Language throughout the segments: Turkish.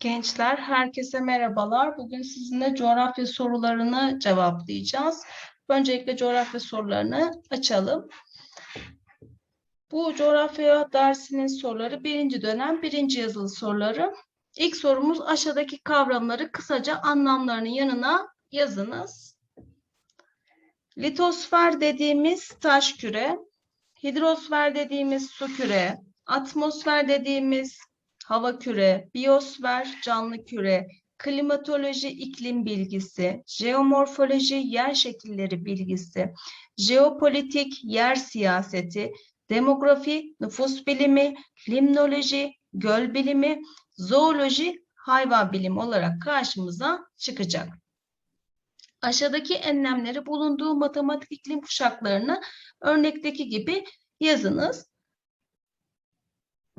Gençler, herkese merhabalar. Bugün sizinle coğrafya sorularını cevaplayacağız. Öncelikle coğrafya sorularını açalım. Bu coğrafya dersinin soruları birinci dönem, birinci yazılı soruları. İlk sorumuz aşağıdaki kavramları kısaca anlamlarının yanına yazınız. Litosfer dediğimiz taş küre, hidrosfer dediğimiz su küre, atmosfer dediğimiz hava küre, biyosfer canlı küre, klimatoloji iklim bilgisi, jeomorfoloji yer şekilleri bilgisi, jeopolitik yer siyaseti, demografi, nüfus bilimi, limnoloji, göl bilimi, zooloji, hayvan bilimi olarak karşımıza çıkacak. Aşağıdaki enlemleri bulunduğu matematik iklim kuşaklarını örnekteki gibi yazınız.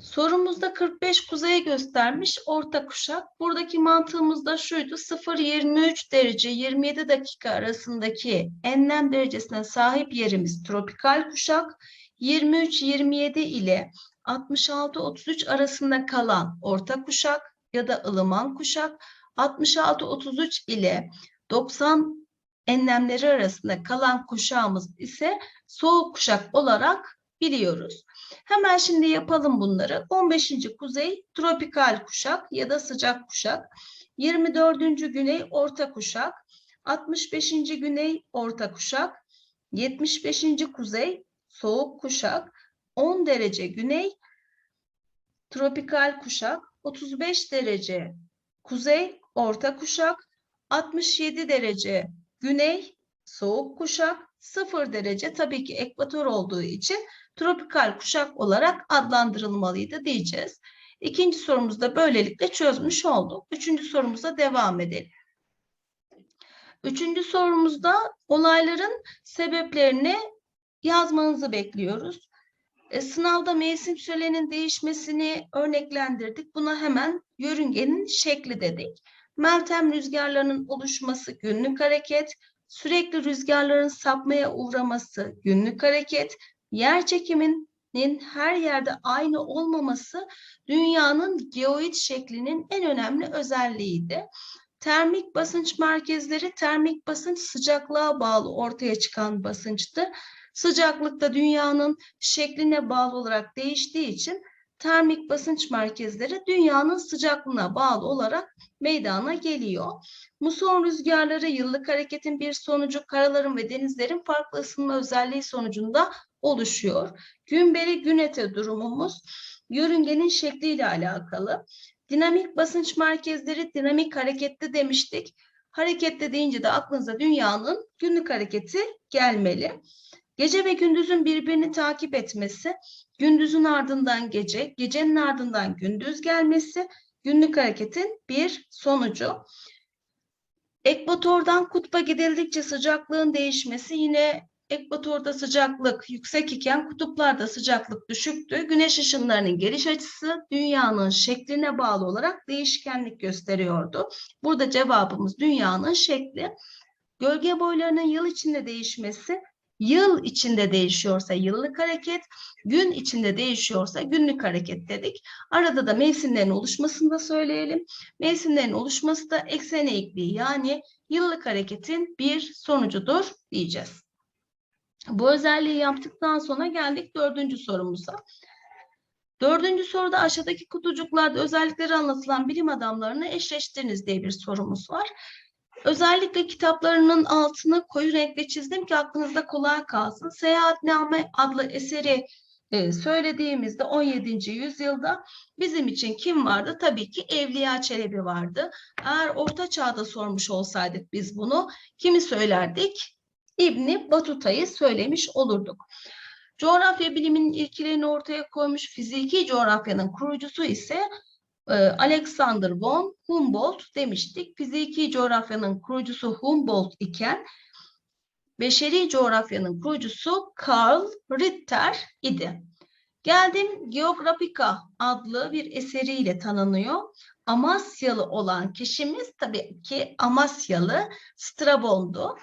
Sorumuzda 45 kuzeye göstermiş orta kuşak. Buradaki mantığımız da şuydu. 0-23 derece 27 dakika arasındaki enlem derecesine sahip yerimiz tropikal kuşak. 23-27 ile 66-33 arasında kalan orta kuşak ya da ılıman kuşak. 66-33 ile 90 enlemleri arasında kalan kuşağımız ise soğuk kuşak olarak biliyoruz. Hemen şimdi yapalım bunları. 15. kuzey tropikal kuşak ya da sıcak kuşak. 24. güney orta kuşak. 65. güney orta kuşak. 75. kuzey soğuk kuşak. 10 derece güney tropikal kuşak. 35 derece kuzey orta kuşak. 67 derece güney soğuk kuşak. 0 derece tabii ki ekvator olduğu için tropikal kuşak olarak adlandırılmalıydı diyeceğiz. İkinci sorumuzu da böylelikle çözmüş olduk. Üçüncü sorumuza devam edelim. Üçüncü sorumuzda olayların sebeplerini yazmanızı bekliyoruz. E, sınavda mevsim sürelerinin değişmesini örneklendirdik. Buna hemen yörüngenin şekli dedik. Meltem rüzgarlarının oluşması günlük hareket, sürekli rüzgarların sapmaya uğraması günlük hareket, yer çekiminin her yerde aynı olmaması dünyanın geoid şeklinin en önemli özelliğiydi. Termik basınç merkezleri termik basınç sıcaklığa bağlı ortaya çıkan basınçtı. Sıcaklık da dünyanın şekline bağlı olarak değiştiği için termik basınç merkezleri dünyanın sıcaklığına bağlı olarak meydana geliyor. Muson rüzgarları yıllık hareketin bir sonucu karaların ve denizlerin farklı ısınma özelliği sonucunda oluşuyor. Günberi günete durumumuz yörüngenin şekliyle alakalı. Dinamik basınç merkezleri dinamik hareketli demiştik. Hareketli deyince de aklınıza dünyanın günlük hareketi gelmeli. Gece ve gündüzün birbirini takip etmesi, gündüzün ardından gece, gecenin ardından gündüz gelmesi günlük hareketin bir sonucu. Ekvatordan kutba gidildikçe sıcaklığın değişmesi yine ekvatorda sıcaklık yüksek iken kutuplarda sıcaklık düşüktü. Güneş ışınlarının geliş açısı dünyanın şekline bağlı olarak değişkenlik gösteriyordu. Burada cevabımız dünyanın şekli. Gölge boylarının yıl içinde değişmesi yıl içinde değişiyorsa yıllık hareket, gün içinde değişiyorsa günlük hareket dedik. Arada da mevsimlerin oluşmasını da söyleyelim. Mevsimlerin oluşması da eksen eğikliği yani yıllık hareketin bir sonucudur diyeceğiz. Bu özelliği yaptıktan sonra geldik dördüncü sorumuza. Dördüncü soruda aşağıdaki kutucuklarda özellikleri anlatılan bilim adamlarını eşleştiriniz diye bir sorumuz var. Özellikle kitaplarının altını koyu renkle çizdim ki aklınızda kolay kalsın. Seyahatname adlı eseri e, söylediğimizde 17. yüzyılda bizim için kim vardı? Tabii ki Evliya Çelebi vardı. Eğer Orta Çağ'da sormuş olsaydık biz bunu kimi söylerdik? İbni Batuta'yı söylemiş olurduk. Coğrafya biliminin ilkelerini ortaya koymuş fiziki coğrafyanın kurucusu ise Alexander von Humboldt demiştik. Fiziki coğrafyanın kurucusu Humboldt iken beşeri coğrafyanın kurucusu Karl Ritter idi. Geldim Geografika adlı bir eseriyle tanınıyor. Amasyalı olan kişimiz tabii ki Amasyalı Strabon'du.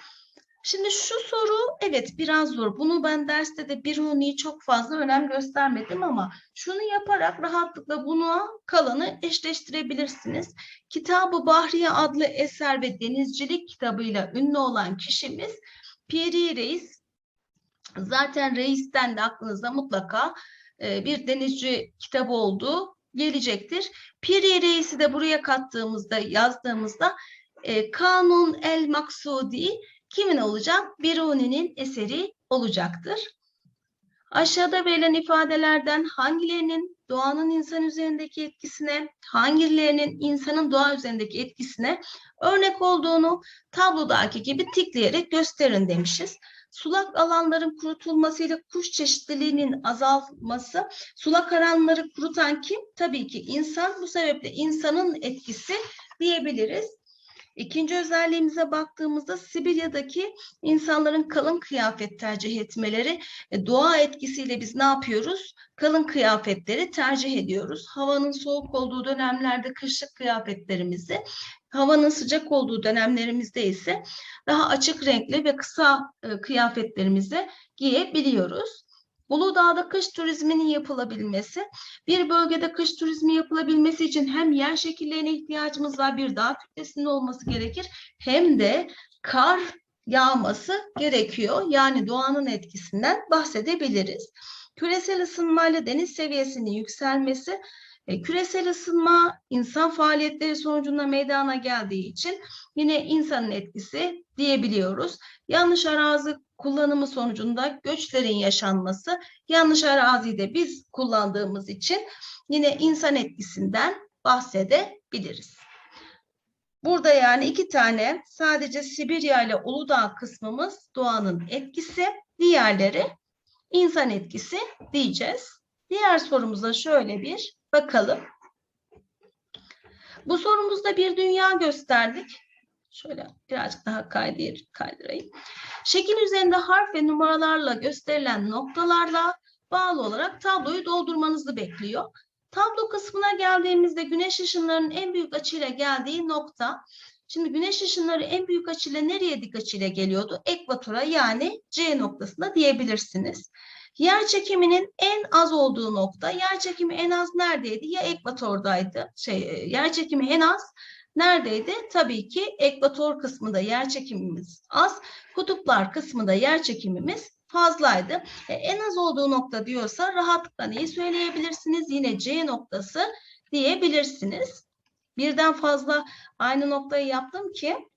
Şimdi şu soru evet biraz zor. Bunu ben derste de Biruni'yi çok fazla önem göstermedim ama şunu yaparak rahatlıkla buna kalanı eşleştirebilirsiniz. Kitab-ı Bahriye adlı eser ve denizcilik kitabıyla ünlü olan kişimiz Piri Reis. Zaten reisten de aklınıza mutlaka e, bir denizci kitabı olduğu gelecektir. Piri Reis'i de buraya kattığımızda, yazdığımızda e, Kanun el Maksudi kimin olacak? Biruni'nin eseri olacaktır. Aşağıda verilen ifadelerden hangilerinin doğanın insan üzerindeki etkisine, hangilerinin insanın doğa üzerindeki etkisine örnek olduğunu tablodaki gibi tikleyerek gösterin demişiz. Sulak alanların kurutulmasıyla kuş çeşitliliğinin azalması, sulak alanları kurutan kim? Tabii ki insan. Bu sebeple insanın etkisi diyebiliriz. İkinci özelliğimize baktığımızda Sibirya'daki insanların kalın kıyafet tercih etmeleri, e, doğa etkisiyle biz ne yapıyoruz? Kalın kıyafetleri tercih ediyoruz. Havanın soğuk olduğu dönemlerde kışlık kıyafetlerimizi, havanın sıcak olduğu dönemlerimizde ise daha açık renkli ve kısa e, kıyafetlerimizi giyebiliyoruz. Uludağ'da kış turizminin yapılabilmesi, bir bölgede kış turizmi yapılabilmesi için hem yer şekillerine ihtiyacımız var, bir dağ kütlesinin olması gerekir, hem de kar yağması gerekiyor. Yani doğanın etkisinden bahsedebiliriz. Küresel ısınmayla deniz seviyesinin yükselmesi, e, küresel ısınma insan faaliyetleri sonucunda meydana geldiği için yine insanın etkisi diyebiliyoruz. Yanlış arazi kullanımı sonucunda göçlerin yaşanması, yanlış araziyi de biz kullandığımız için yine insan etkisinden bahsedebiliriz. Burada yani iki tane sadece Sibirya ile Uludağ kısmımız doğanın etkisi, diğerleri insan etkisi diyeceğiz. Diğer sorumuza şöyle bir bakalım. Bu sorumuzda bir dünya gösterdik. Şöyle birazcık daha kaydır, kaydırayım. Şekil üzerinde harf ve numaralarla gösterilen noktalarla bağlı olarak tabloyu doldurmanızı bekliyor. Tablo kısmına geldiğimizde güneş ışınlarının en büyük açıyla geldiği nokta. Şimdi güneş ışınları en büyük açıyla nereye dik açıyla geliyordu? Ekvatora yani C noktasına diyebilirsiniz. Yer çekiminin en az olduğu nokta, yer çekimi en az neredeydi? Ya ekvatordaydı, şey, yer çekimi en az neredeydi? Tabii ki ekvator kısmında yer çekimimiz az, kutuplar kısmında yer çekimimiz fazlaydı. E, en az olduğu nokta diyorsa rahatlıkla neyi söyleyebilirsiniz? Yine C noktası diyebilirsiniz. Birden fazla aynı noktayı yaptım ki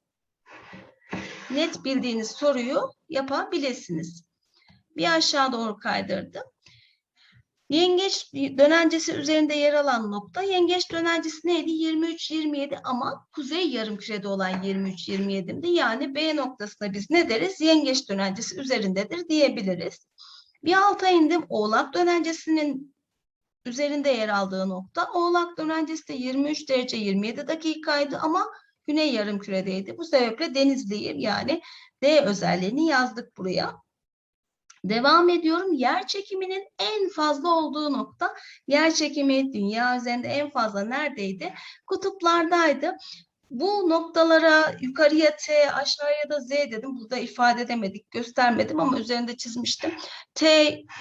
net bildiğiniz soruyu yapabilirsiniz. Bir aşağı doğru kaydırdım. Yengeç dönencesi üzerinde yer alan nokta. Yengeç dönencesi neydi? 23-27 ama kuzey yarımkürede olan 23-27'di. Yani B noktasına biz ne deriz? Yengeç dönencesi üzerindedir diyebiliriz. Bir alta indim. Oğlak dönencesinin üzerinde yer aldığı nokta. Oğlak dönencesi de 23 derece 27 dakikaydı ama güney yarımküredeydi. Bu sebeple denizliyim yani D özelliğini yazdık buraya. Devam ediyorum. Yer çekiminin en fazla olduğu nokta. Yer çekimi dünya üzerinde en fazla neredeydi? Kutuplardaydı. Bu noktalara yukarıya T, aşağıya da Z dedim. Burada ifade edemedik, göstermedim ama üzerinde çizmiştim. T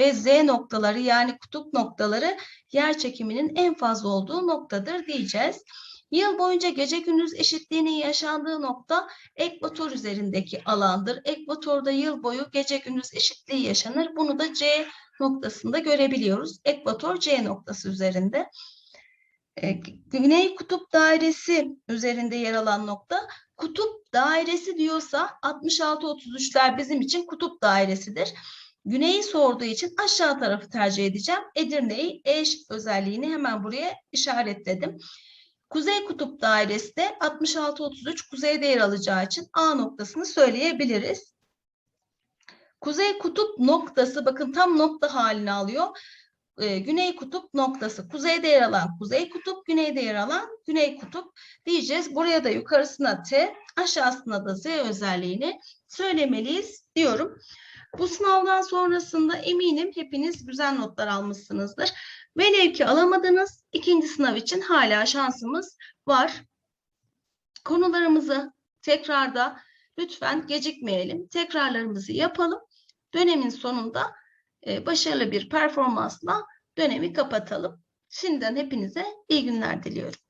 ve Z noktaları yani kutup noktaları yer çekiminin en fazla olduğu noktadır diyeceğiz. Yıl boyunca gece gündüz eşitliğinin yaşandığı nokta ekvator üzerindeki alandır. Ekvatorda yıl boyu gece gündüz eşitliği yaşanır. Bunu da C noktasında görebiliyoruz. Ekvator C noktası üzerinde. E, Güney kutup dairesi üzerinde yer alan nokta kutup dairesi diyorsa 66-33'ler bizim için kutup dairesidir. Güneyi sorduğu için aşağı tarafı tercih edeceğim. Edirne'yi eş özelliğini hemen buraya işaretledim. Kuzey kutup dairesi de 66-33 kuzeyde yer alacağı için A noktasını söyleyebiliriz. Kuzey kutup noktası bakın tam nokta halini alıyor. Ee, güney kutup noktası. Kuzeyde yer alan kuzey kutup, güneyde yer alan güney kutup diyeceğiz. Buraya da yukarısına T, aşağısına da Z özelliğini söylemeliyiz diyorum. Bu sınavdan sonrasında eminim hepiniz güzel notlar almışsınızdır. Velev ki alamadınız, ikinci sınav için hala şansımız var. Konularımızı tekrarda lütfen gecikmeyelim. Tekrarlarımızı yapalım. Dönemin sonunda e, başarılı bir performansla dönemi kapatalım. Şimdiden hepinize iyi günler diliyorum.